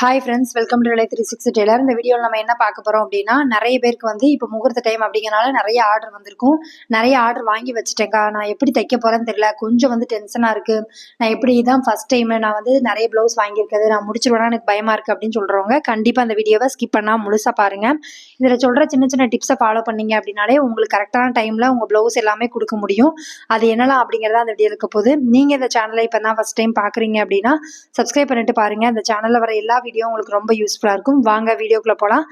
Hi friends welcome to three six tailor இந்த வீடியோவில் நம்ம என்ன பார்க்க போகிறோம் அப்படின்னா நிறைய பேருக்கு வந்து இப்போ முகூர்த்த டைம் அப்படிங்கிறனால நிறைய ஆர்டர் வந்திருக்கும். நிறைய ஆர்டர் வாங்கி வச்சுட்டேங்க்கா நான் எப்படி தைக்க போகிறேன்னு தெரியல. கொஞ்சம் வந்து டென்ஷனாக இருக்குது நான் எப்படி தான் ஃபஸ்ட் டைம் நான் வந்து நிறைய ப்ளவுஸ் வாங்கியிருக்கிறது. நான் முடிச்சிருவேனா? எனக்கு பயமாக இருக்குது அப்படின்னு சொல்கிறவங்க கண்டிப்பாக அந்த வீடியோவை ஸ்கிப் பண்ணால் முழுசாக பாருங்கள் இதில் சொல்கிற சின்ன சின்ன டிப்ஸை ஃபாலோ பண்ணிங்க அப்படின்னாலே உங்களுக்கு கரெக்டான டைமில் உங்கள் ப்ளவுஸ் எல்லாமே கொடுக்க முடியும். அது என்னலாம் அப்படிங்கிறத அந்த வீடியோ இருக்க போது நீங்கள் இந்த சேனலை இப்போ தான் ஃபஸ்ட் டைம் பார்க்குறீங்க அப்படின்னா சப்ஸ்கிரைப் பண்ணிட்டு பாருங்கள் இந்த சேனலில் வர எல்லா வீடியோ உங்களுக்கு ரொம்ப யூஸ்ஃபுல்லாக இருக்கும். வாங்க வீடியோக்குள்ளே போகலாம்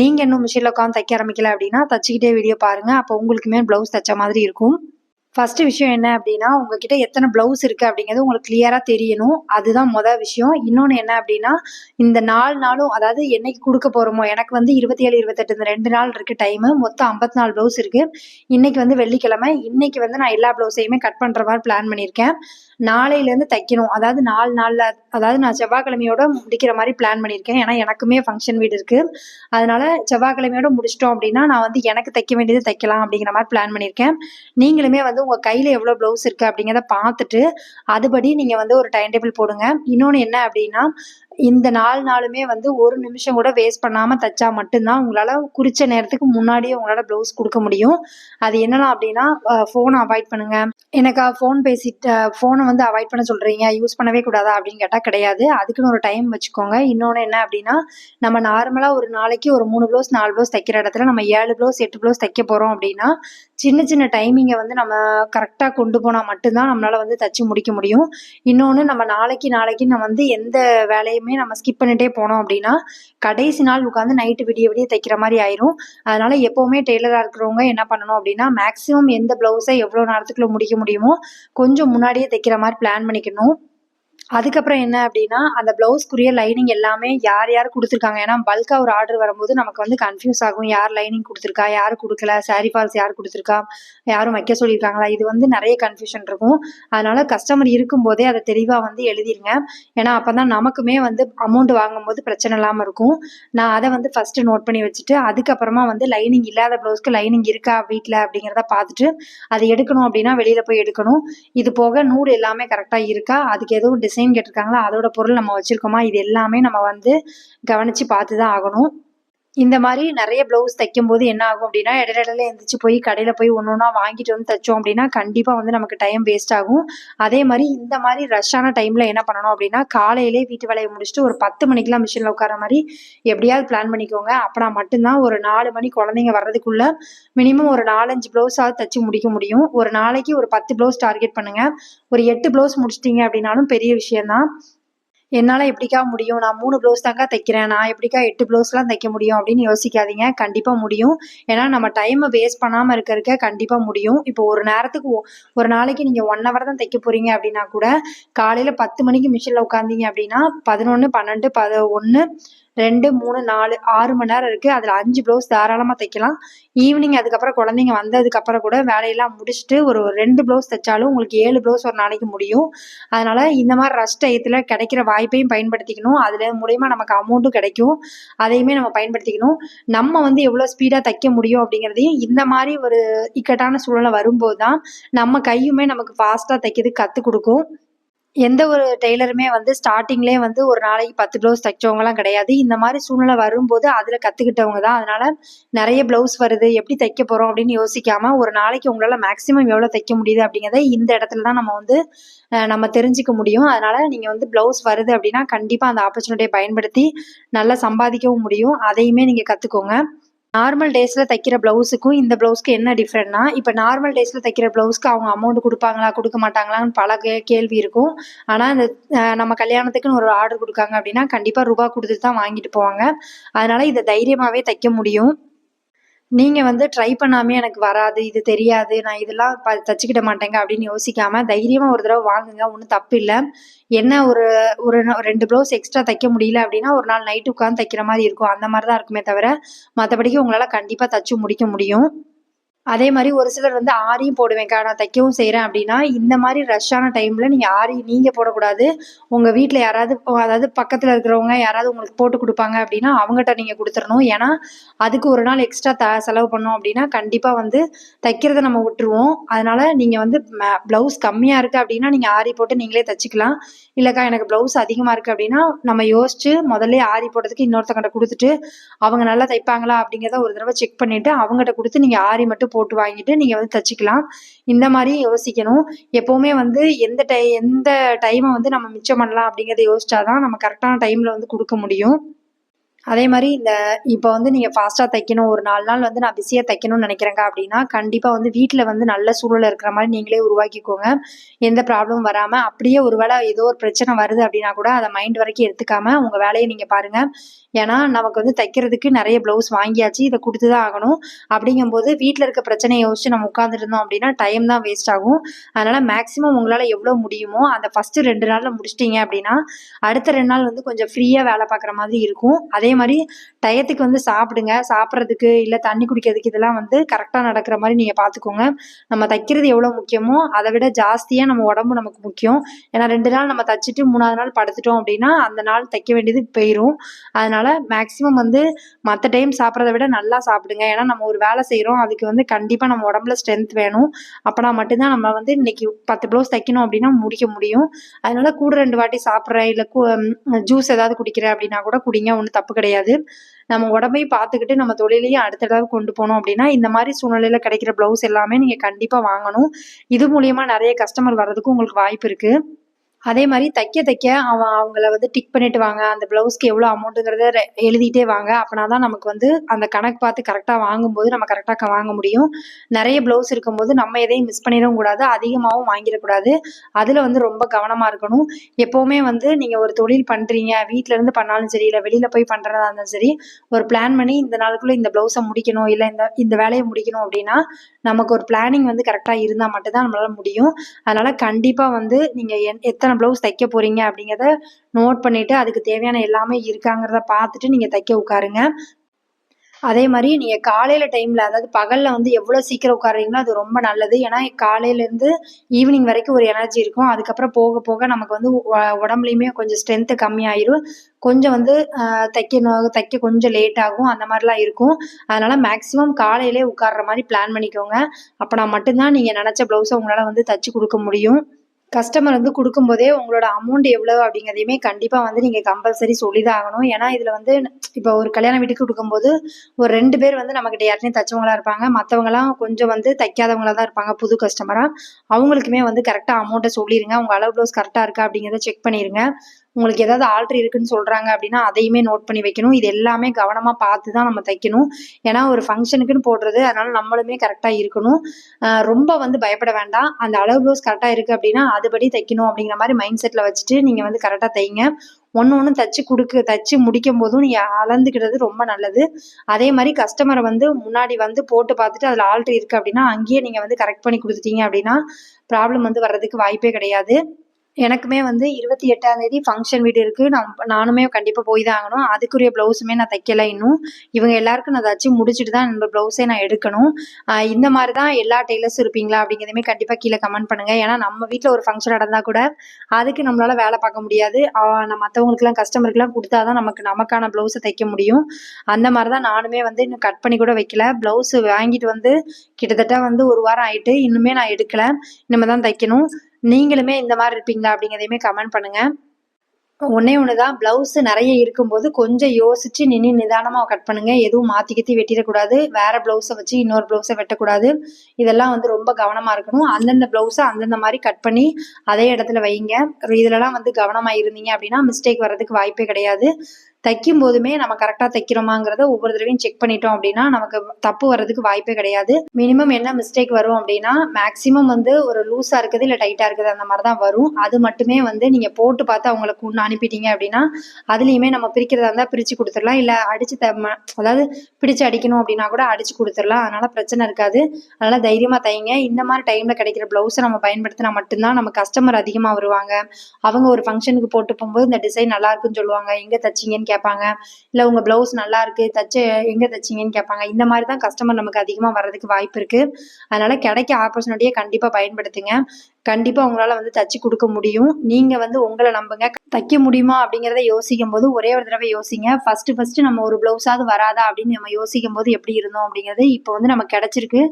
நீங்கள் இன்னும் மிஷினில் உட்காந்து தைக்க ஆரம்பிக்கல அப்படின்னா தச்சுக்கிட்டே வீடியோ பாருங்கள் அப்போ உங்களுக்குமே ப்ளவுஸ் தைச்ச மாதிரி இருக்கும். ஃபஸ்ட்டு விஷயம் என்ன அப்படின்னா உங்ககிட்ட எத்தனை ப்ளவுஸ் இருக்குது அப்படிங்கிறது உங்களுக்கு கிளியராக தெரியணும். அதுதான் மொதல் விஷயம். இன்னொன்று என்ன அப்படின்னா இந்த நாலு நாளும் அதாவது என்னைக்கு கொடுக்க போகிறோமோ எனக்கு வந்து இருபத்தி ஏழு இருபத்தெட்டு இந்த ரெண்டு நாள் இருக்குது டைமு மொத்தம் ஐம்பத்தி நாலு ப்ளவுஸ் இருக்குது இன்றைக்கி வந்து வெள்ளிக்கிழமை. இன்னைக்கு வந்து நான் எல்லா ப்ளவுஸையுமே கட் பண்ணுற மாதிரி பிளான் பண்ணியிருக்கேன். நாளையிலேருந்து தைக்கணும். அதாவது நாலு நாளில் அதாவது நான் செவ்வாய்க்கிழமையோட முடிக்கிற மாதிரி பிளான் பண்ணியிருக்கேன். ஏன்னா எனக்குமே ஃபங்க்ஷன் வீடு இருக்குது அதனால செவ்வாய்க்கிழமையோட முடிச்சிட்டோம் அப்படின்னா நான் வந்து எனக்கு தைக்க வேண்டியது தைக்கலாம் அப்படிங்கிற மாதிரி பிளான் பண்ணியிருக்கேன். நீங்களுமே வந்து உங்கள் கையில் எவ்வளோ ப்ளவுஸ் இருக்குது அப்படிங்கிறத பார்த்துட்டு அதுபடி நீங்கள் வந்து ஒரு டைம் டேபிள் போடுங்க. இன்னொன்று என்ன அப்படின்னா இந்த நாலு நாளுமே வந்து ஒரு நிமிஷம் கூட வேஸ்ட் பண்ணாமல் தைச்சா மட்டும்தான் உங்களால் குறித்த நேரத்துக்கு முன்னாடியே உங்களால் ப்ளவுஸ் கொடுக்க முடியும். அது என்னலாம் அப்படின்னா ஃபோனை அவாய்ட் பண்ணுங்கள் எனக்கு ஃபோன் பேசிட்டு ஃபோனை வந்து அவாய்ட் பண்ண சொல்கிறீங்க யூஸ் பண்ணவே கூடாதா அப்படின்னு கேட்டால் கிடையாது. அதுக்குன்னு ஒரு டைம் வச்சுக்கோங்க. இன்னொன்று என்ன அப்படின்னா நம்ம நார்மலாக ஒரு நாளைக்கு ஒரு மூணு ப்ளவுஸ் நாலு ப்ளவுஸ் தைக்கிற இடத்துல நம்ம ஏழு ப்ளவுஸ் எட்டு ப்ளவுஸ் தைக்க போகிறோம் அப்படின்னா சின்ன சின்ன டைமிங்கை வந்து நம்ம கரெக்டாக கொண்டு போனால் மட்டும்தான் நம்மளால் வந்து தச்சு முடிக்க முடியும். இன்னொன்று நம்ம நாளைக்கு நாளைக்கு நம்ம வந்து எந்த வேலையுமே நம்ம ஸ்கிப் பண்ணிட்டே போனோம் அப்படின்னா கடைசி நாள் உட்காந்து நைட்டு விடிய விடிய தைக்கிற மாதிரி ஆயிரும். அதனால எப்போவுமே டெய்லராக இருக்கிறவங்க என்ன பண்ணணும் அப்படின்னா மேக்ஸிமம் எந்த ப்ளவுஸை எவ்வளோ நேரத்துக்குள்ள முடிக்க முடியுமோ கொஞ்சம் முன்னாடியே தைக்கிற மாதிரி பிளான் பண்ணிக்கணும். அதுக்கப்புறம் என்ன அப்படின்னா அந்த ப்ளவுஸ்க்குரிய லைனிங் எல்லாமே யார் யார் கொடுத்துருக்காங்க? ஏன்னா பல்காக ஒரு ஆர்டர் வரும்போது நமக்கு வந்து கன்ஃபியூஸ் ஆகும். யார் லைனிங் கொடுத்துருக்கா? யார் கொடுக்கல? சாரி ஃபால்ஸ் யார் கொடுத்துருக்கா? யாரும் வைக்க சொல்லியிருக்காங்களா? இது வந்து நிறைய கன்ஃபியூஷன் இருக்கும். அதனால கஸ்டமர் இருக்கும்போதே அதை தெளிவாக வந்து எழுதிருங்க. ஏன்னா அப்போ தான் நமக்குமே வந்து அமௌண்ட் வாங்கும்போது பிரச்சனை இல்லாமல் இருக்கும். நான் அதை வந்து ஃபஸ்ட்டு நோட் பண்ணி வச்சுட்டு அதுக்கப்புறமா வந்து லைனிங் இல்லாத ப்ளவுஸ்க்கு லைனிங் இருக்கா வீட்டில் அப்படிங்கிறத பார்த்துட்டு அதை எடுக்கணும் அப்படின்னா வெளியில் போய் எடுக்கணும். இது போக நூல் எல்லாமே கரெக்டாக இருக்கா? அதுக்கு எதுவும் டிசைன் கேட்டிருக்காங்களா? அதோட பொருள் நம்ம வச்சுருக்கோமா? இது எல்லாமே நம்ம வந்து கவனித்து பார்த்து தான் ஆகணும். இந்த மாதிரி நிறைய ப்ளவுஸ் தைக்கும்போது என்ன ஆகும் அப்படின்னா இடையில இடையில எழுந்திரிச்சு போய் கடையில் போய் ஒன்று ஒன்றா வாங்கிட்டு வந்து தைச்சோம் அப்படின்னா கண்டிப்பாக வந்து நமக்கு டைம் வேஸ்ட் ஆகும். அதே மாதிரி இந்த மாதிரி ரஷ்ஷான டைமில் என்ன பண்ணணும் அப்படின்னா காலையிலே வீட்டு வேலையை முடிச்சுட்டு ஒரு பத்து மணிக்கெலாம் மிஷினில் உட்கார மாதிரி எப்படியாவது பிளான் பண்ணிக்கோங்க. அப்படின்னா மட்டும்தான் ஒரு நாலு மணி குழந்தைங்க வர்றதுக்குள்ள மினிமம் ஒரு நாலஞ்சு ப்ளவுஸாவது தைச்சு முடிக்க முடியும். ஒரு நாளைக்கு ஒரு பத்து ப்ளவுஸ் டார்கெட் பண்ணுங்கள் ஒரு எட்டு ப்ளவுஸ் முடிச்சிட்டிங்க அப்படின்னாலும் பெரிய விஷயம்தான். என்னால் எப்படிக்கா முடியும்? நான் மூணு ப்ளவுஸ் தாங்க தைக்கிறேன். நான் எப்படிக்கா எட்டு ப்ளவுஸ்லாம் தைக்க முடியும் அப்படின்னு யோசிக்காதீங்க. கண்டிப்பாக முடியும். ஏன்னா நம்ம டைமை வேஸ்ட் பண்ணாமல் இருக்கிறக்க கண்டிப்பாக முடியும். இப்போ ஒரு நேரத்துக்கு ஒரு நாளைக்கு நீங்கள் ஒன் ஹவர் தான் தைக்க போகிறீங்க அப்படின்னா கூட காலையில் பத்து மணிக்கு மிஷினில் உட்காந்தீங்க அப்படின்னா பதினொன்று பன்னெண்டு பத ஒன்று ரெண்டு மூணு நாலு ஆறு மணி நேரம் இருக்குது அதில் அஞ்சு ப்ளவுஸ் தாராளமாக தைக்கலாம். ஈவினிங் அதுக்கப்புறம் குழந்தைங்க வந்ததுக்கப்புறம் கூட வேலையெல்லாம் முடிச்சுட்டு ஒரு ரெண்டு ப்ளவுஸ் தைச்சாலும் உங்களுக்கு ஏழு ப்ளவுஸ் ஒரு நாளைக்கு முடியும். அதனால் இந்த மாதிரி ரஷ் டயத்தில் கிடைக்கிற வாய்ப்பையும் பயன்படுத்திக்கணும். அதில் மூலயமா நமக்கு அமௌண்ட்டும் கிடைக்கும். அதையுமே நம்ம பயன்படுத்திக்கணும். நம்ம வந்து எவ்வளோ ஸ்பீடாக தைக்க முடியும் அப்படிங்கிறதையும் இந்த மாதிரி ஒரு இக்கட்டான சூழ்நிலை வரும்போது தான் நம்ம கையுமே நமக்கு ஃபாஸ்ட்டாக தைக்கிறதுக்கு கற்றுக் கொடுக்கும். எந்த ஒரு டெய்லருமே வந்து ஸ்டார்டிங்லேயே வந்து ஒரு நாளைக்கு பத்து ப்ளவுஸ் தைச்சவங்கலாம் கிடையாது. இந்த மாதிரி சூழ்நிலை வரும்போது அதில் கற்றுக்கிட்டவங்க தான். அதனால் நிறைய ப்ளவுஸ் வருது. எப்படி தைக்க போகிறோம் அப்படின்னு யோசிக்காமல் ஒரு நாளைக்கு உங்களால் மேக்ஸிமம் எவ்வளோ தைக்க முடியுது அப்படிங்கிறத இந்த இடத்துல தான் நம்ம வந்து நம்ம தெரிஞ்சுக்க முடியும். அதனால் நீங்கள் வந்து ப்ளவுஸ் வருது அப்படின்னா கண்டிப்பாக அந்த ஆப்பர்ச்சுனிட்டியை பயன்படுத்தி நல்லா சம்பாதிக்கவும் முடியும். அதையுமே நீங்கள் கற்றுக்கோங்க நார்மல் டேஸில் தைக்கிற ப்ளவுஸுக்கும் இந்த ப்ளவுஸ்க்கு என்ன டிஃப்ரெண்ட்னா இப்போ நார்மல் டேஸில் தைக்கிற ப்ளவுஸ்க்கு அவங்க அமௌண்ட் கொடுப்பாங்களா கொடுக்க மாட்டாங்களான்னு பல கே கேள்வி இருக்கும். ஆனால் இந்த நம்ம கல்யாணத்துக்குன்னு ஒரு ஆர்டர் கொடுக்காங்க அப்படின்னா கண்டிப்பாக ரூபா கொடுத்துட்டு தான் வாங்கிட்டு போவாங்க. அதனால் இதை தைரியமாகவே தைக்க முடியும். நீங்கள் வந்து ட்ரை பண்ணாமே எனக்கு வராது இது தெரியாது நான் இதெல்லாம் ப தச்சுக்கிட மாட்டேங்க அப்படின்னு யோசிக்காமல் தைரியமாக ஒரு தடவை வாங்குங்க ஒன்றும் தப்பு இல்லை. என்ன ஒரு ஒரு ரெண்டு ப்ளவுஸ் எக்ஸ்ட்ரா தைக்க முடியல அப்படின்னா ஒரு நாள் நைட்டு உட்காந்து தைக்கிற மாதிரி இருக்கும். அந்த மாதிரி தான் இருக்குமே தவிர மற்றபடிக்கு உங்களால் கண்டிப்பாக தச்சு முடிக்க முடியும். அதே மாதிரி ஒரு சிலர் வந்து ஆரியும் போடுவேன்க்கா நான் தைக்கவும் செய்கிறேன் அப்படின்னா இந்த மாதிரி ரஷ்ஷான டைமில் நீங்கள் ஆரி நீங்கள் போடக்கூடாது. உங்கள் வீட்டில் யாராவது அதாவது பக்கத்தில் இருக்கிறவங்க யாராவது உங்களுக்கு போட்டு கொடுப்பாங்க அப்படின்னா அவங்ககிட்ட நீங்கள் கொடுத்துடணும். ஏன்னா அதுக்கு ஒரு நாள் எக்ஸ்ட்ரா த செலவு பண்ணோம் அப்படின்னா கண்டிப்பாக வந்து தைக்கிறத நம்ம விட்டுருவோம். அதனால் நீங்கள் வந்து ப்ளவுஸ் கம்மியாக இருக்குது அப்படின்னா நீங்கள் ஆரி போட்டு நீங்களே தைச்சிக்கலாம். இல்லைக்கா எனக்கு ப்ளவுஸ் அதிகமாக இருக்குது அப்படின்னா நம்ம யோசிச்சு முதல்ல ஆரி போடுறதுக்கு இன்னொருத்தங்கிட்ட கொடுத்துட்டு அவங்க நல்லா தைப்பாங்களா அப்படிங்கிறத ஒரு தடவை செக் பண்ணிவிட்டு அவங்ககிட்ட கொடுத்து நீங்கள் ஆரி மட்டும் போட்டு வாங்கிட்டு நீங்கள் வந்து தச்சுக்கலாம். இந்த மாதிரி யோசிக்கணும். எப்போவுமே வந்து எந்த டை எந்த டைமை வந்து நம்ம மிச்சம் பண்ணலாம் அப்படிங்கிறத யோசிச்சாதான் நம்ம கரெக்டான டைமில் வந்து கொடுக்க முடியும். அதே மாதிரி இந்த இப்போ வந்து நீங்கள் ஃபாஸ்ட்டாக தைக்கணும் ஒரு நாலு நாள் வந்து நான் பிஸியாக தைக்கணும்னு நினைக்கிறேங்க அப்படின்னா கண்டிப்பாக வந்து வீட்டில் வந்து நல்ல சூழல் இருக்கிற மாதிரி நீங்களே உருவாக்கிக்கோங்க. எந்த ப்ராப்ளமும் வராமல் அப்படியே ஒரு வேளை ஏதோ ஒரு பிரச்சனை வருது அப்படின்னா கூட அதை மைண்ட் வரைக்கும் எடுத்துக்காமல் உங்கள் வேலையை நீங்கள் பாருங்கள் ஏன்னா நமக்கு வந்து தைக்கிறதுக்கு நிறைய ப்ளவுஸ் வாங்கியாச்சு இதை கொடுத்து தான் ஆகணும். அப்படிங்கும்போது வீட்டில் இருக்க பிரச்சனையை யோசிச்சு நம்ம உட்காந்துருந்தோம் அப்படின்னா டைம் தான் வேஸ்ட் ஆகும். அதனால் மேக்ஸிமம் உங்களால் எவ்வளோ முடியுமோ அந்த ஃபஸ்ட்டு ரெண்டு நாளில் முடிச்சிட்டிங்க அப்படின்னா அடுத்த ரெண்டு நாள் வந்து கொஞ்சம் ஃப்ரீயாக வேலை பார்க்குற மாதிரி இருக்கும். அதே மாதிரி டயத்துக்கு வந்து சாப்பிடுங்க. சாப்பிட்றதுக்கு இல்லை தண்ணி குடிக்கிறதுக்கு இதெல்லாம் வந்து கரெக்டாக நடக்கிற மாதிரி நீங்கள் பார்த்துக்கோங்க நம்ம தைக்கிறது எவ்வளோ முக்கியமோ அதை விட ஜாஸ்தியாக நம்ம உடம்பு நமக்கு முக்கியம். ஏன்னா ரெண்டு நாள் நம்ம தைச்சிட்டு மூணாவது நாள் படுத்துட்டோம் அப்படின்னா அந்த நாள் தைக்க வேண்டியது போயிடும் அதனால் மேக்ஸிமம் வந்து மற்ற டைம் சாப்பிட்றத விட நல்லா சாப்பிடுங்க. ஏன்னா நம்ம ஒரு வேலை செய்கிறோம் அதுக்கு வந்து கண்டிப்பாக நம்ம உடம்புல ஸ்ட்ரென்த் வேணும். அப்போனா மட்டும்தான் நம்ம வந்து இன்னைக்கு பத்து ப்ளவுஸ் தைக்கணும் அப்படின்னா முடிக்க முடியும். அதனால கூட ரெண்டு வாட்டி சாப்பிட்றேன். இல்லை ஜூஸ் ஏதாவது குடிக்கிறேன் அப்படின்னா கூட குடிங்க. ஒன்றும் தப்பு கிடையாது. கிடையாது. நம்ம உடம்பையும் பார்த்துக்கிட்டு நம்ம தொழிலையும் அடுத்தடவை கொண்டு போனோம் அப்படின்னா இந்த மாதிரி சூழ்நிலையில கிடைக்கிற ப்ளவுஸ் எல்லாமே நீங்கள் கண்டிப்பாக வாங்கணும். இது மூலியமா நிறைய கஸ்டமர் வர்றதுக்கு உங்களுக்கு வாய்ப்பு இருக்குது அதே மாதிரி தைக்க தைக்க அவன் அவங்கள வந்து டிக் பண்ணிட்டு வாங்க. அந்த ப்ளவுஸ்க்கு எவ்வளோ அமௌண்ட்டுங்கிறத எழுதிட்டே வாங்க. அப்படின்னா தான் நமக்கு வந்து அந்த கணக்கு பார்த்து கரெக்டாக வாங்கும்போது நம்ம கரெக்டாக வாங்க முடியும். நிறைய ப்ளவுஸ் இருக்கும்போது நம்ம எதையும் மிஸ் பண்ணிடவும் கூடாது. அதிகமாகவும் வாங்கிடக்கூடாது அதில் வந்து ரொம்ப கவனமாக இருக்கணும். எப்போவுமே வந்து நீங்கள் ஒரு தொழில் பண்ணுறீங்க வீட்டிலேருந்து பண்ணாலும் சரி இல்லை வெளியில் போய் பண்ணுறதா இருந்தாலும் சரி ஒரு பிளான் பண்ணி இந்த நாளுக்குள்ளே இந்த ப்ளவுஸை முடிக்கணும் இல்லை இந்த இந்த வேலையை முடிக்கணும் அப்படின்னா நமக்கு ஒரு பிளானிங் வந்து கரெக்டாக இருந்தால் மட்டும்தான் நம்மளால் முடியும். அதனால் கண்டிப்பாக வந்து நீங்கள் என் எத்தனை ப்ளவுஸ் தைக்க போகிறீங்க அப்படிங்கிறத நோட் பண்ணிவிட்டு அதுக்கு தேவையான எல்லாமே இருக்காங்கிறத பார்த்துட்டு நீங்கள் தைக்க உட்காருங்க. அதே மாதிரி நீங்கள் காலையில் டைமில் அதாவது பகலில் வந்து எவ்வளோ சீக்கிரம் உட்காருறீங்களோ அது ரொம்ப நல்லது. ஏன்னா காலையிலேருந்து ஈவினிங் வரைக்கும் ஒரு எனர்ஜி இருக்கும். அதுக்கப்புறம் போக போக நமக்கு வந்து உடம்புலையுமே கொஞ்சம் ஸ்ட்ரென்த்து கம்மியாயிரும். கொஞ்சம் வந்து தைக்கணும் தைக்க கொஞ்சம் லேட் ஆகும். அந்த மாதிரிலாம் இருக்கும். அதனால் மேக்ஸிமம் காலையிலே உட்கார்ற மாதிரி பிளான் பண்ணிக்கோங்க. அப்போனா மட்டும்தான் நீங்கள் நினச்ச ப்ளவுஸை உங்களால் வந்து தைச்சி கொடுக்க முடியும். கஸ்டமர் வந்து கொடுக்கும்போதே உங்களோட அமௌண்ட் எவ்வளோ அப்படிங்கிறதையுமே கண்டிப்பாக வந்து நீங்கள் கம்பல்சரி சொல்லி தான் ஆகணும் ஏன்னா இதில் வந்து இப்போ ஒரு கல்யாண வீட்டுக்கு கொடுக்கும்போது ஒரு ரெண்டு பேர் வந்து நம்மக்கிட்ட யாருமே தச்சவங்களாக இருப்பாங்க. மற்றவங்களாம் கொஞ்சம் வந்து தைக்காதவங்களா தான் இருப்பாங்க புது கஸ்டமராக அவங்களுக்குமே வந்து கரெக்டாக அமௌண்ட்டை சொல்லிடுங்க உங்கள் அளவு ப்ளவுஸ் கரெக்டாக இருக்கா அப்படிங்கிறத செக் பண்ணிடுங்க உங்களுக்கு ஏதாவது ஆல்ட்ரு இருக்குன்னு சொல்கிறாங்க அப்படின்னா அதையுமே நோட் பண்ணி வைக்கணும். இது எல்லாமே கவனமாக பார்த்து தான் நம்ம தைக்கணும். ஏன்னா ஒரு ஃபங்க்ஷனுக்குன்னு போடுறது அதனால நம்மளுமே கரெக்டாக இருக்கணும். ரொம்ப வந்து பயப்பட வேண்டாம். அந்த அளவு ப்ளவுஸ் கரெக்டாக இருக்குது அப்படின்னா அதுபடி தைக்கணும் அப்படிங்கிற மாதிரி மைண்ட் செட்டில் வச்சுட்டு நீங்கள் வந்து கரெக்டாக தைங்க. ஒன்று ஒன்று தச்சு கொடுக்கு தச்சு முடிக்கும் போதும் நீங்கள் அளந்துக்கிறது ரொம்ப நல்லது. அதே மாதிரி கஸ்டமரை வந்து முன்னாடி வந்து போட்டு பார்த்துட்டு அதில் ஆல்ட்ரு இருக்குது அப்படின்னா அங்கேயே நீங்கள் வந்து கரெக்ட் பண்ணி கொடுத்துட்டீங்க அப்படின்னா ப்ராப்ளம் வந்து வர்றதுக்கு வாய்ப்பே கிடையாது. எனக்குமே வந்து இருபத்தி எட்டாம் தேதி ஃபங்க்ஷன் வீடு இருக்குது நான் நானுமே கண்டிப்பாக போய் தான் ஆகணும். அதுக்குரிய ப்ளவுஸுமே நான் தைக்கலை இன்னும். இவங்க எல்லாருக்கும் நான் தச்சு முடிச்சுட்டு தான் என்னோட ப்ளவுஸே நான் எடுக்கணும். இந்த மாதிரி தான் எல்லா டெய்லர்ஸும் இருப்பீங்களா அப்படிங்கிறதுமே கண்டிப்பாக கீழே கமெண்ட் பண்ணுங்கள் ஏன்னா நம்ம வீட்டில் ஒரு ஃபங்க்ஷன் நடந்தால் கூட அதுக்கு நம்மளால் வேலை பார்க்க முடியாது. நம்ம மற்றவங்களுக்குலாம் கஸ்டமருக்குலாம் கொடுத்தா தான் நமக்கு நமக்கான ப்ளவுஸை தைக்க முடியும். அந்த மாதிரி தான் நானுமே வந்து இன்னும் கட் பண்ணி கூட வைக்கல. ப்ளவுஸ் வாங்கிட்டு வந்து கிட்டத்தட்ட வந்து ஒரு வாரம் ஆயிட்டு இன்னுமே நான் எடுக்கலை. இனிமே தான் தைக்கணும். நீங்களுமே இந்த மாதிரி இருப்பீங்களா அப்படிங்கிறதையுமே கமெண்ட் பண்ணுங்கள் ஒன்றே ஒன்று தான் ப்ளவுஸு நிறைய இருக்கும்போது கொஞ்சம் யோசித்து நின்று நிதானமாக கட் பண்ணுங்கள் எதுவும் மாற்றி கத்தி வெட்டிடக்கூடாது. வேறு ப்ளவுஸை வச்சு இன்னொரு ப்ளவுஸை வெட்டக்கூடாது. இதெல்லாம் வந்து ரொம்ப கவனமாக இருக்கணும். அந்தந்த ப்ளவுஸை அந்தந்த மாதிரி கட் பண்ணி அதே இடத்துல வைங்க. இதிலலாம் வந்து கவனமாக இருந்தீங்க அப்படின்னா மிஸ்டேக் வர்றதுக்கு வாய்ப்பே கிடையாது. தைக்கும் போதுமே நம்ம கரெக்டாக தைக்கிறோமாங்கிறத ஒவ்வொரு தடவையும் செக் பண்ணிட்டோம் அப்படின்னா நமக்கு தப்பு வர்றதுக்கு வாய்ப்பே கிடையாது. மினிமம் என்ன மிஸ்டேக் வரும் அப்படின்னா மேக்ஸிமம் வந்து ஒரு லூஸாக இருக்குது இல்லை டைட்டாக இருக்குது அந்த மாதிரி தான் வரும். அது மட்டுமே வந்து நீங்கள் போட்டு பார்த்து அவங்களுக்கு ஒன்று அனுப்பிட்டீங்க அப்படின்னா அதுலேயுமே நம்ம பிரிக்கிறதா இருந்தால் பிரித்து கொடுத்துடலாம். இல்லை அடித்து த அதாவது பிடிச்சு அடிக்கணும் அப்படின்னா கூட அடித்து கொடுத்துடலாம். அதனால் பிரச்சனை இருக்காது. அதனால் தைரியமாக தைங்க. இந்த மாதிரி டைமில் கிடைக்கிற ப்ளவுஸை நம்ம பயன்படுத்தினா மட்டும்தான் நம்ம கஸ்டமர் அதிகமாக வருவாங்க. அவங்க ஒரு ஃபங்க்ஷனுக்கு போட்டு போகும்போது இந்த டிசைன் நல்லா இருக்குன்னு சொல்லுவாங்க. எங்கே தச்சிங்கன்னு கேட்பாங்க. இல்லை உங்கள் ப்ளவுஸ் நல்லா இருக்கு. தச்சு எங்கே தச்சிங்கன்னு கேட்பாங்க. இந்த மாதிரி தான் கஸ்டமர் நமக்கு அதிகமாக வர்றதுக்கு வாய்ப்பு இருக்குது அதனால் கிடைக்க ஆப்பர்ச்சுனிட்டியை கண்டிப்பாக பயன்படுத்துங்க. கண்டிப்பாக உங்களால் வந்து தச்சு கொடுக்க முடியும். நீங்கள் வந்து உங்களை நம்புங்க. தைக்க முடியுமா அப்படிங்கிறத யோசிக்கும் போது ஒரே ஒரு தடவை யோசிங்க. ஃபஸ்ட்டு ஃபஸ்ட்டு நம்ம ஒரு ப்ளவுஸாவது வராதா அப்படின்னு நம்ம யோசிக்கும் போது எப்படி இருந்தோம் அப்படிங்கிறது இப்போ வந்து நமக்கு கிடச்சிருக்கு.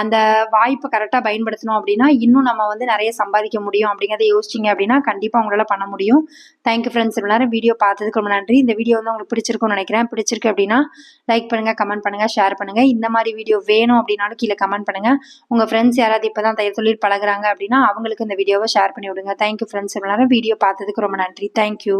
அந்த வாய்ப்பை கரெக்டாக பயன்படுத்தணும் அப்படின்னா இன்னும் நம்ம வந்து நிறைய சம்பாதிக்க முடியும் அப்படிங்கிறத யோசிச்சிங்க அப்படின்னா கண்டிப்பாக உங்களால் பண்ண முடியும். தேங்க்யூ ஃப்ரெண்ட்ஸ் இவ்வளோ நேரம் வீடியோ பார்த்ததுக்கு ரொம்ப நன்றி. இந்த வீடியோ வந்து உங்களுக்கு பிடிச்சிருக்கும்னு நினைக்கிறேன். பிடிச்சிருக்கு அப்படின்னா லைக் பண்ணுங்கள் கமெண்ட் பண்ணுங்கள் ஷேர் பண்ணுங்கள் இந்த மாதிரி வீடியோ வேணும் அப்படின்னாலும் கீழே கமெண்ட் பண்ணுங்கள் உங்கள் ஃப்ரெண்ட்ஸ் யாராவது இப்போ தான் தையல் தொழில் பழகுறாங்க அப்படின்னா அவங்களுக்கு இந்த வீடியோவை ஷேர் பண்ணி விடுங்க. தேங்க்யூ ஃப்ரெண்ட்ஸ் இவ்வளோ நேரம் வீடியோ பார்த்ததுக்கு ரொம்ப நன்றி. தேங்க்யூ